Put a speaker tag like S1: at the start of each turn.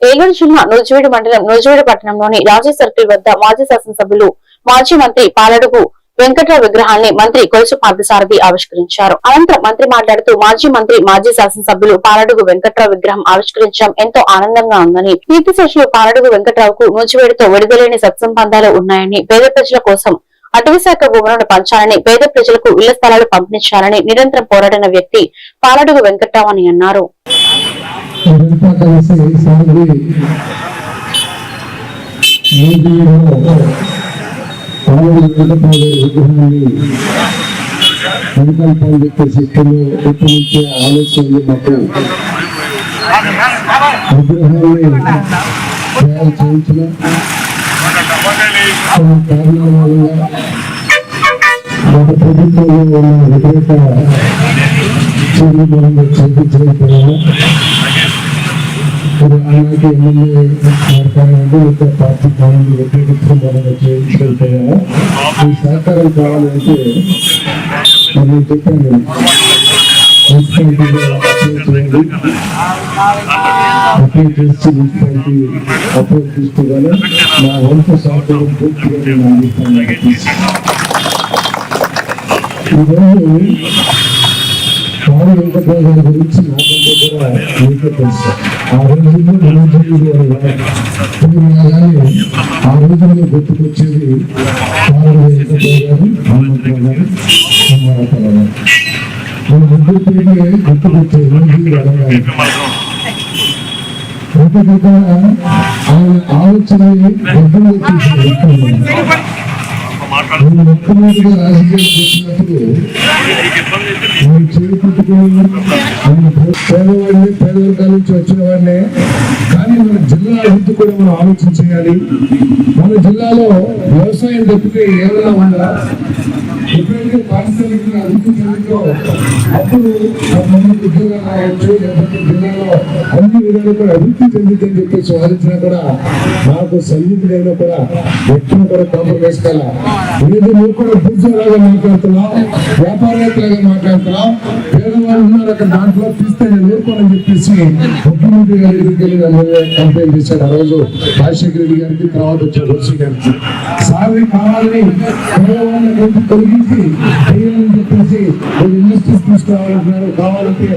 S1: ఏలూరు జిల్లా నూజివీడు మండలం నూజివీడు పట్టణంలోని రాజీ సర్కిల్ వద్ద మాజీ శాసనసభ్యులు మాజీ మంత్రి పాలడుగు వెంకట్రావు విగ్రహాన్ని మంత్రి కొలుసు పార్థసారథి ఆవిష్కరించారు. అనంతరం మంత్రి మాట్లాడుతూ మాజీ మంత్రి మాజీ శాసనసభ్యులు పాలడుగు వెంకట్రావు విగ్రహం ఆవిష్కరించడం ఎంతో ఆనందంగా ఉందని. కీర్తి శేషులు పాలడుగు వెంకట్రావుకు నూజివీడుతో విడుదలేని సత్సంబంధాలు ఉన్నాయని పేద ప్రజల కోసం అటవీశాఖ భూములను పంచాలని పేద ప్రజలకు ఇళ్ళ స్థలాలు పంపిణీచాలని నిరంతరం పోరాడిన వ్యక్తి పాలడుగు వెంకట్రావు అని అన్నారు.
S2: ఇదంతా కలిసి సాగి నీటిలో పావులు వెంకటరావు విగ్రహాన్ని సంకల్పాలు చెప్పేసి ఇష్టంలో ఎప్పటి ఆలోచనలు మాకు విగ్రహాన్ని తయారు చేయించిన కారణాల వల్ల ప్రభుత్వంలో ఉన్న వ్యతిరేక చేయించలేకపోయాము మరి ఆనాటి ఎమ్మెల్యే కానివ్వండి లేదా పార్టీ కానివ్వండి వ్యతిరేకించడం మూలంగా చేయించగలిగాము ఈ సహకారం కావాలంటే మరి నేను చెప్పాను మున్సిపాలిటీలో అప్లై చేయండి అప్లై చేసి మున్సిపాలిటీ అప్లై తీసుకోగానే నా వంతు సహకారం పూర్తిగా నేను అందిస్తాను ఈరోజు పాలు గారి గురించి నాకంటే కూడా మీకే తెలుసు ఆ రోజుల్లో మనోజీవుడు గారు ఆ రోజుల్లో గుర్తుకొచ్చేది గారు హనుమంతరావు గారు గారు మన ముగ్గురు గుర్తుకొచ్చేది ఒకటి ఆయన ఆలోచన మొట్టమొదటిగా రాజకీయాలకు వచ్చినప్పుడు నేను పేదవాడిని పేదవర్గాల నుంచి వచ్చిన వాడినే. కానీ మన జిల్లా అభివృద్ధి కూడా మనం ఆలోచన చేయాలి. మన జిల్లాలో వ్యవసాయం తప్పితే ఏమైనా ఉందా? ఎప్పుడైతే పారిశ్రామిక అభివృద్ధి చెందిందో అప్పుడు ఉద్యోగాలు రావచ్చు లేకపోతే అన్ని విధాలు కూడా అభివృద్ధి చెందిందని చెప్పేసి వాదించినా కూడా నాకు సన్నిహితుడైనా కూడా ఎక్కడ కూడా కాంప్రమైజ్ కల. ఏది నువ్వు కూడా పూజలాగా మాట్లాడుతున్నావు వ్యాపారవేత్తలాగా మాట్లాడుతున్నావు పేదవాళ్ళు ఉన్నారు అక్కడ దాంట్లో తీస్తే నేను ఊరుకోనని చెప్పేసి ముఖ్యమంత్రి గారి దగ్గరికి వెళ్ళి కంప్లైంట్ చేశాడు. ఆ రోజు రాజశేఖర రెడ్డి గారికి తర్వాత వచ్చాడు రోజు గారికి. సార్ని కావాలని పేదవాళ్ళని తొలగించి చేయాలని చెప్పేసి ఇండస్ట్రీస్ తీసుకురావాలంటున్నారు. కావాలంటే